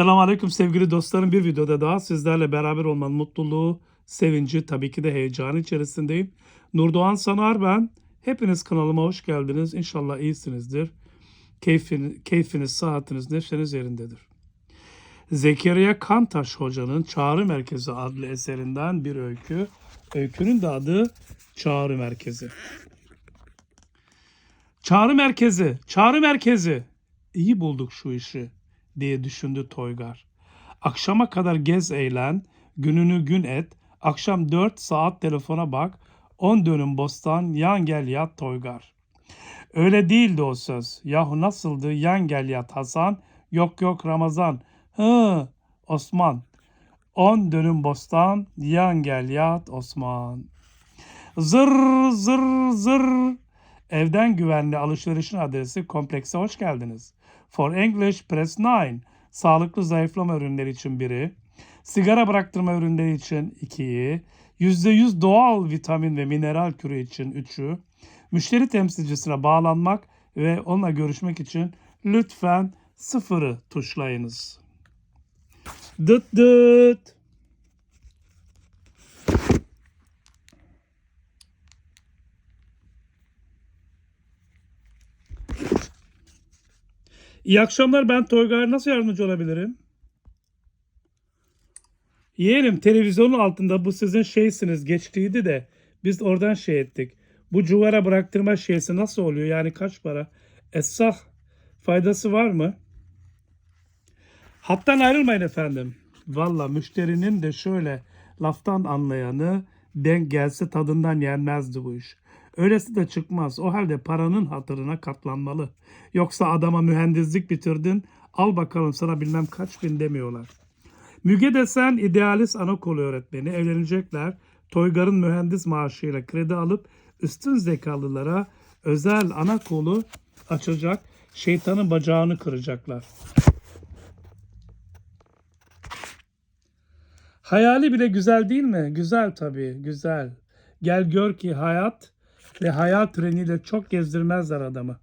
Selamun Aleyküm sevgili dostlarım. Bir videoda daha sizlerle beraber olmanın mutluluğu, sevinci, tabii ki de heyecanı içerisindeyim. Nurdoğan Sanar ben. Hepiniz kanalıma hoş geldiniz. İnşallah iyisinizdir. Keyfiniz, keyfiniz saatiniz, neşeniz yerindedir. Zekeriya Kantaş Hoca'nın Çağrı Merkezi adlı eserinden bir öykü. Öykünün de adı Çağrı Merkezi. Çağrı Merkezi, Çağrı Merkezi. İyi bulduk şu işi diye düşündü Toygar. Akşama kadar gez eğlen, gününü gün et, akşam 4 saat telefona bak, 10 dönüm bostan, yan gel yat Toygar. Öyle değildi o söz. Yahu nasıldı yan gel yat Hasan, yok yok Ramazan, hı Osman. 10 dönüm bostan, yan gel yat Osman. Zır zır zır. Evden güvenli alışverişin adresi komplekse hoş geldiniz. For English Press 9. Sağlıklı zayıflama ürünleri için biri. Sigara bıraktırma ürünleri için 2'yi. %100 doğal vitamin ve mineral kürü için 3'ü. Müşteri temsilcisine bağlanmak ve onunla görüşmek için lütfen sıfırı tuşlayınız. Dıt dıt. İyi akşamlar ben Toygar. Nasıl yardımcı olabilirim? Yeğenim televizyonun altında bu sizin şeysiniz geçtiydi de biz oradan şey ettik. Bu cuvara bıraktırma şeysi nasıl oluyor? Yani kaç para? Esah faydası var mı? Hattan ayrılmayın efendim. Valla müşterinin de şöyle laftan anlayanı denk gelse tadından yenmezdi bu iş. Öylesi de çıkmaz. O halde paranın hatırına katlanmalı. Yoksa adama mühendislik bitirdin, al bakalım sana bilmem kaç bin demiyorlar. Müge Desen idealist anaokulu öğretmeni evlenecekler. Toygar'ın mühendis maaşıyla kredi alıp üstün zekalılara özel anaokulu açacak. Şeytanın bacağını kıracaklar. Hayali bile güzel değil mi? Güzel tabii, güzel. Gel gör ki hayat hayal treniyle çok gezdirmezler adamı.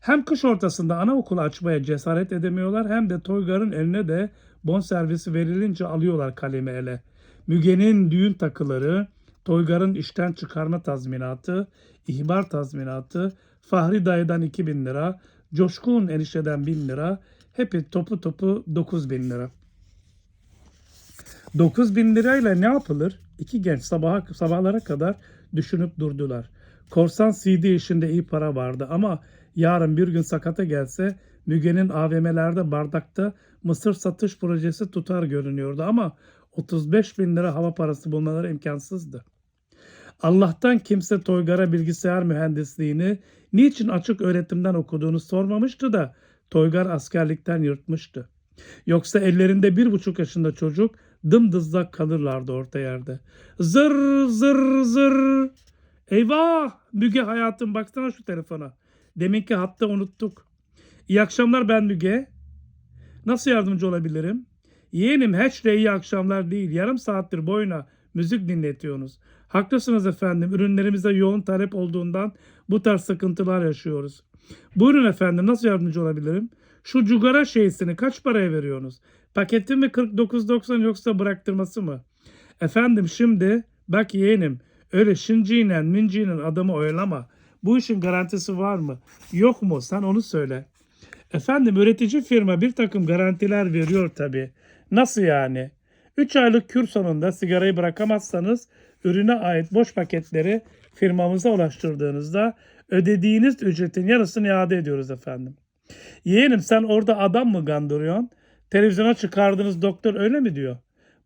Hem kış ortasında anaokulu açmaya cesaret edemiyorlar hem de Toygar'ın eline de bonservisi verilince alıyorlar kalemi ele. Müge'nin düğün takıları, Toygar'ın işten çıkarma tazminatı, ihbar tazminatı, Fahri dayıdan 2000 lira, Coşkun enişteden 1000 lira, hepi topu topu 9000 lira. 9 bin lirayla ne yapılır? İki genç sabaha, sabahlara kadar düşünüp durdular. Korsan CD işinde iyi para vardı ama yarın bir gün sakata gelse Müge'nin AVM'lerde bardakta mısır satış projesi tutar görünüyordu ama 35 bin lira hava parası bulmaları imkansızdı. Allah'tan kimse Toygar'a bilgisayar mühendisliğini niçin açık öğretimden okuduğunu sormamıştı da Toygar askerlikten yırtmıştı. Yoksa ellerinde bir buçuk yaşında çocuk dımdızlak kalırlardı orta yerde. Zır zır zır. Eyvah! Müge hayatım baksana şu telefona. Deminki hatta unuttuk. İyi akşamlar ben Müge. Nasıl yardımcı olabilirim? Yeğenim hiç de iyi akşamlar değil. Yarım saattir boyuna müzik dinletiyorsunuz. Haklısınız efendim. Ürünlerimize yoğun talep olduğundan bu tarz sıkıntılar yaşıyoruz. Buyurun efendim nasıl yardımcı olabilirim? Şu cugara şeysini kaç paraya veriyorsunuz? Paketi mi 49.90 yoksa bıraktırması mı? Efendim şimdi bak yeğenim öyle şinciyle minciyle adamı oyalama. Bu işin garantisi var mı? Yok mu? Sen onu söyle. Efendim üretici firma bir takım garantiler veriyor tabii. Nasıl yani? 3 aylık kür sonunda sigarayı bırakamazsanız ürüne ait boş paketleri firmamıza ulaştırdığınızda ödediğiniz ücretin yarısını iade ediyoruz efendim. Yeğenim sen orada adam mı gandırıyorsun? Televizyona çıkardığınız doktor öyle mi diyor?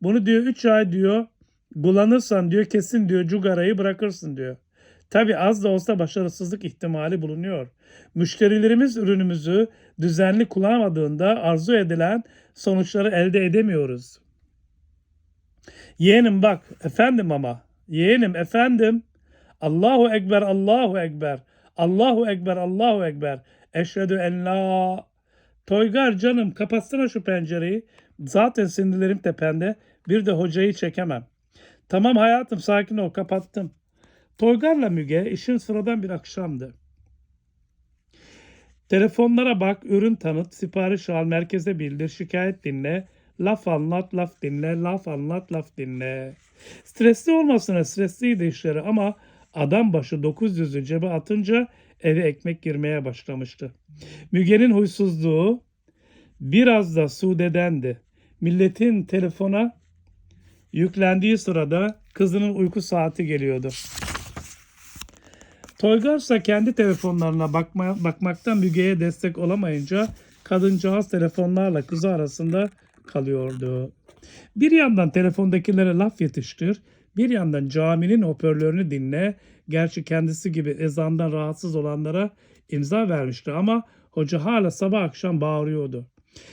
Bunu diyor 3 ay diyor kullanırsan diyor kesin diyor cugarayı bırakırsın diyor. Tabi az da olsa başarısızlık ihtimali bulunuyor. Müşterilerimiz ürünümüzü düzenli kullanamadığında arzu edilen sonuçları elde edemiyoruz. Yeğenim bak efendim ama yeğenim efendim Allahu Ekber Allahu Ekber Allahu Ekber Allahu Ekber Eşhedü en la Toygar canım kapatsana şu pencereyi. Zaten sinirlerim tepende. Bir de hocayı çekemem. Tamam hayatım sakin ol kapattım. Toygar'la Müge işin sıradan bir akşamdı. Telefonlara bak, ürün tanıt, sipariş al, merkeze bildir, şikayet dinle, laf anlat, laf dinle, laf anlat, laf dinle. Stresli olmasına stresliydi işleri ama adam başı 900'ü cebe atınca eve ekmek girmeye başlamıştı. Müge'nin huysuzluğu biraz da Sude'dendi. Milletin telefona yüklendiği sırada kızının uyku saati geliyordu. Toygar ise kendi telefonlarına bakma, bakmaktan Müge'ye destek olamayınca kadıncağız telefonlarla kızı arasında kalıyordu. Bir yandan telefondakilere laf yetiştir, bir yandan caminin hoparlörünü dinle. Gerçi kendisi gibi ezandan rahatsız olanlara imza vermişti ama hoca hala sabah akşam bağırıyordu.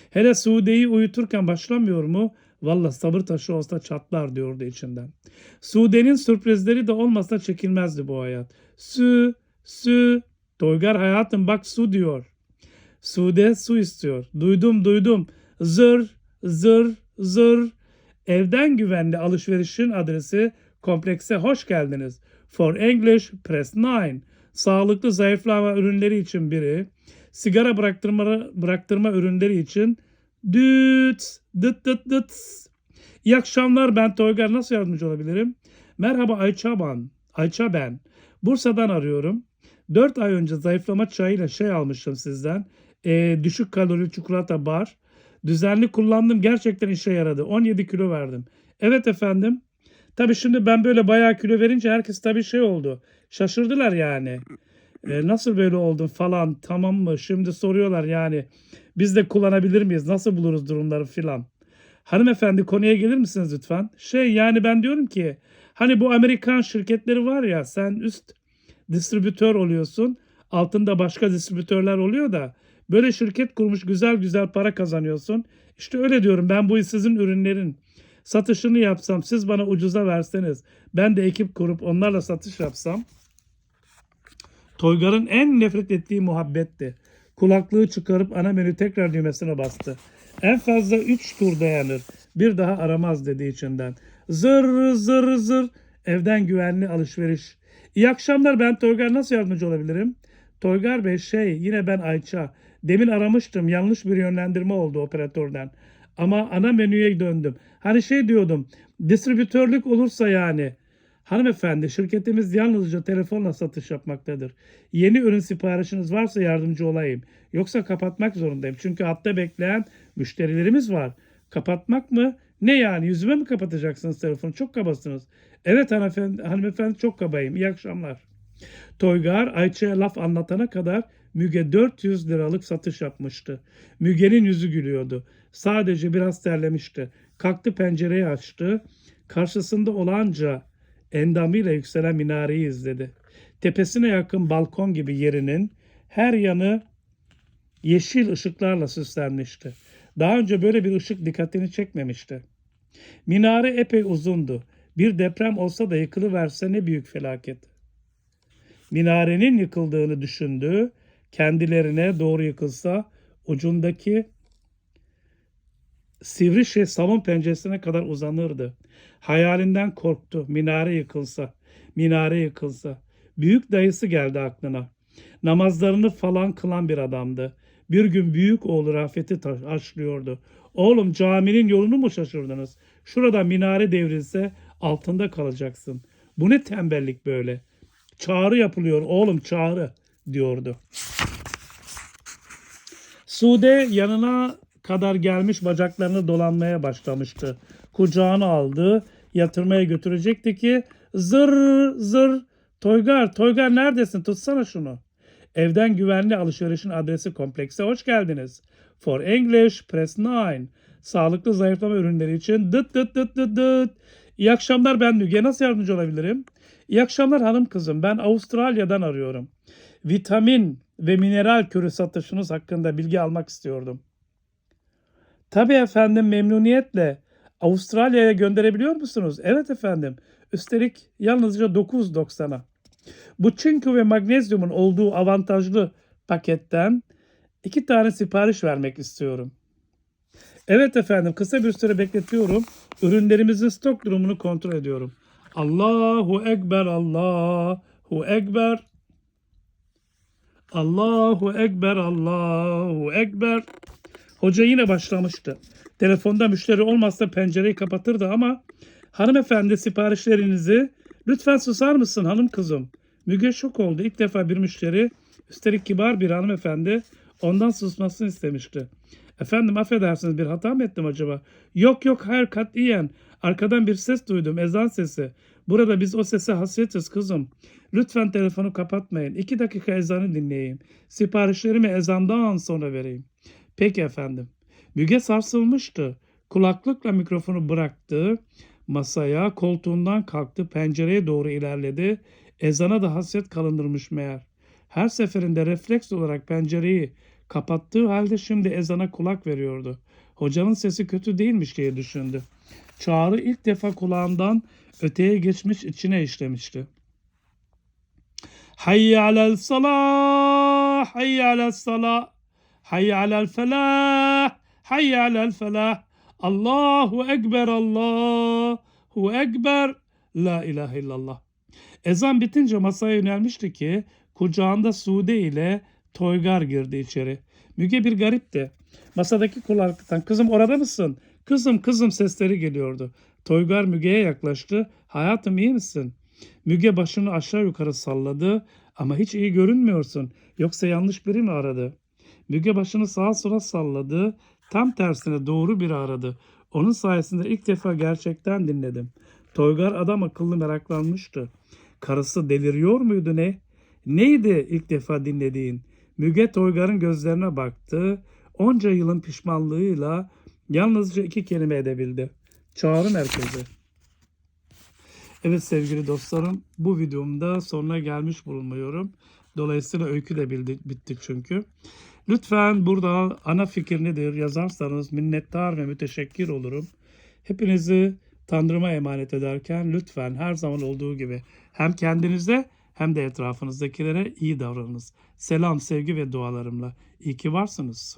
Hele Sude'yi uyuturken başlamıyor mu? Valla sabır taşı olsa çatlar diyordu içinden. Sude'nin sürprizleri de olmasa çekilmezdi bu hayat. Su, su, Toygar hayatım bak su diyor. Sude su istiyor. Duydum duydum. Zır, zır, zır. Evden güvenli alışverişin adresi komplekse hoş geldiniz. For English press 9. Sağlıklı zayıflama ürünleri için biri. Sigara bıraktırma, bıraktırma ürünleri için düt, dıt dıt dıt. İyi akşamlar ben Toygar nasıl yardımcı olabilirim? Merhaba Ayça ben. Ayça ben. Bursa'dan arıyorum. 4 ay önce zayıflama çayıyla şey almıştım sizden. Ee, düşük kalorili çikolata bar. Düzenli kullandım gerçekten işe yaradı. 17 kilo verdim. Evet efendim. Tabii şimdi ben böyle bayağı kilo verince herkes tabii şey oldu. Şaşırdılar yani. Ee, nasıl böyle oldun falan tamam mı? Şimdi soruyorlar yani. Biz de kullanabilir miyiz? Nasıl buluruz durumları filan. Hanımefendi konuya gelir misiniz lütfen? Şey yani ben diyorum ki hani bu Amerikan şirketleri var ya sen üst distribütör oluyorsun. Altında başka distribütörler oluyor da böyle şirket kurmuş güzel güzel para kazanıyorsun. İşte öyle diyorum ben bu sizin ürünlerin satışını yapsam siz bana ucuza verseniz ben de ekip kurup onlarla satış yapsam Toygar'ın en nefret ettiği muhabbetti. Kulaklığı çıkarıp ana menü tekrar düğmesine bastı. En fazla 3 tur dayanır. Bir daha aramaz dedi içinden. Zır zır zır. Evden güvenli alışveriş. İyi akşamlar ben Toygar nasıl yardımcı olabilirim? Toygar Bey şey yine ben Ayça. Demin aramıştım yanlış bir yönlendirme oldu operatörden. Ama ana menüye döndüm. Hani şey diyordum distribütörlük olursa yani. Hanımefendi şirketimiz yalnızca telefonla satış yapmaktadır. Yeni ürün siparişiniz varsa yardımcı olayım. Yoksa kapatmak zorundayım. Çünkü hatta bekleyen müşterilerimiz var. Kapatmak mı? Ne yani yüzüme mi kapatacaksınız telefonu? Çok kabasınız. Evet hanımefendi, hanımefendi çok kabayım. İyi akşamlar. Toygar Ayça'ya laf anlatana kadar Müge 400 liralık satış yapmıştı. Müge'nin yüzü gülüyordu. Sadece biraz terlemişti. Kalktı pencereyi açtı. Karşısında olanca endamıyla yükselen minareyi izledi. Tepesine yakın balkon gibi yerinin her yanı yeşil ışıklarla süslenmişti. Daha önce böyle bir ışık dikkatini çekmemişti. Minare epey uzundu. Bir deprem olsa da yıkılıverse ne büyük felaket. Minarenin yıkıldığını düşündü. Kendilerine doğru yıkılsa ucundaki sivri şey salon penceresine kadar uzanırdı. Hayalinden korktu. Minare yıkılsa, minare yıkılsa. Büyük dayısı geldi aklına. Namazlarını falan kılan bir adamdı. Bir gün büyük oğlu Rafet'i taşlıyordu. Oğlum caminin yolunu mu şaşırdınız? Şurada minare devrilse altında kalacaksın. Bu ne tembellik böyle? Çağrı yapılıyor oğlum çağrı diyordu. Sude yanına kadar gelmiş bacaklarını dolanmaya başlamıştı. Kucağına aldı, yatırmaya götürecekti ki zır zır Toygar, Toygar neredesin? Tutsana şunu. Evden güvenli alışverişin adresi komplekse hoş geldiniz. For English press 9. Sağlıklı zayıflama ürünleri için dıt dıt dıt dıt dıt. İyi akşamlar ben Müge. Nasıl yardımcı olabilirim? İyi akşamlar hanım kızım. Ben Avustralya'dan arıyorum. Vitamin ve mineral körü satışınız hakkında bilgi almak istiyordum. Tabii efendim memnuniyetle. Avustralya'ya gönderebiliyor musunuz? Evet efendim. Üstelik yalnızca 9.90'a. Bu çinko ve magnezyumun olduğu avantajlı paketten iki tane sipariş vermek istiyorum. Evet efendim kısa bir süre bekletiyorum. Ürünlerimizin stok durumunu kontrol ediyorum. Allahu Ekber, Allahu Ekber. Allahu Ekber, Allahu Ekber. Hoca yine başlamıştı. Telefonda müşteri olmazsa pencereyi kapatırdı ama hanımefendi siparişlerinizi lütfen susar mısın hanım kızım? Müge şok oldu. İlk defa bir müşteri üstelik kibar bir hanımefendi ondan susmasını istemişti. Efendim affedersiniz bir hata mı ettim acaba? Yok yok hayır katiyen. Arkadan bir ses duydum ezan sesi. Burada biz o sese hasretiz kızım. Lütfen telefonu kapatmayın. İki dakika ezanı dinleyeyim. Siparişlerimi ezandan sonra vereyim. Peki efendim. Müge sarsılmıştı. Kulaklıkla mikrofonu bıraktı. Masaya, koltuğundan kalktı, pencereye doğru ilerledi. Ezana da hasret kalındırmış meğer. Her seferinde refleks olarak pencereyi kapattığı halde şimdi ezana kulak veriyordu. Hocanın sesi kötü değilmiş diye düşündü. Çağrı ilk defa kulağından öteye geçmiş içine işlemişti. Hayy alel salah, hayy alel salah, hayy alel felah, hayy alel felah. Allahu Ekber, Allahu Ekber, La ilahe illallah. Ezan bitince masaya yönelmişti ki kucağında Sude ile Toygar girdi içeri. Müge bir garipti. Masadaki kulaklıktan kızım orada mısın? Kızım kızım sesleri geliyordu. Toygar Müge'ye yaklaştı. Hayatım iyi misin? Müge başını aşağı yukarı salladı ama hiç iyi görünmüyorsun. Yoksa yanlış biri mi aradı? Müge başını sağa sola salladı. Tam tersine doğru biri aradı. Onun sayesinde ilk defa gerçekten dinledim. Toygar adam akıllı meraklanmıştı. Karısı deliriyor muydu ne? Neydi ilk defa dinlediğin? Müge Toygar'ın gözlerine baktı. Onca yılın pişmanlığıyla yalnızca iki kelime edebildi. Çağrı merkezi. Evet sevgili dostlarım bu videomda sonuna gelmiş bulunmuyorum. Dolayısıyla öykü de bildi, bitti çünkü. Lütfen burada ana fikir nedir yazarsanız minnettar ve müteşekkir olurum. Hepinizi Tanrıma emanet ederken lütfen her zaman olduğu gibi hem kendinize hem de etrafınızdakilere iyi davranınız. Selam, sevgi ve dualarımla. İyi ki varsınız.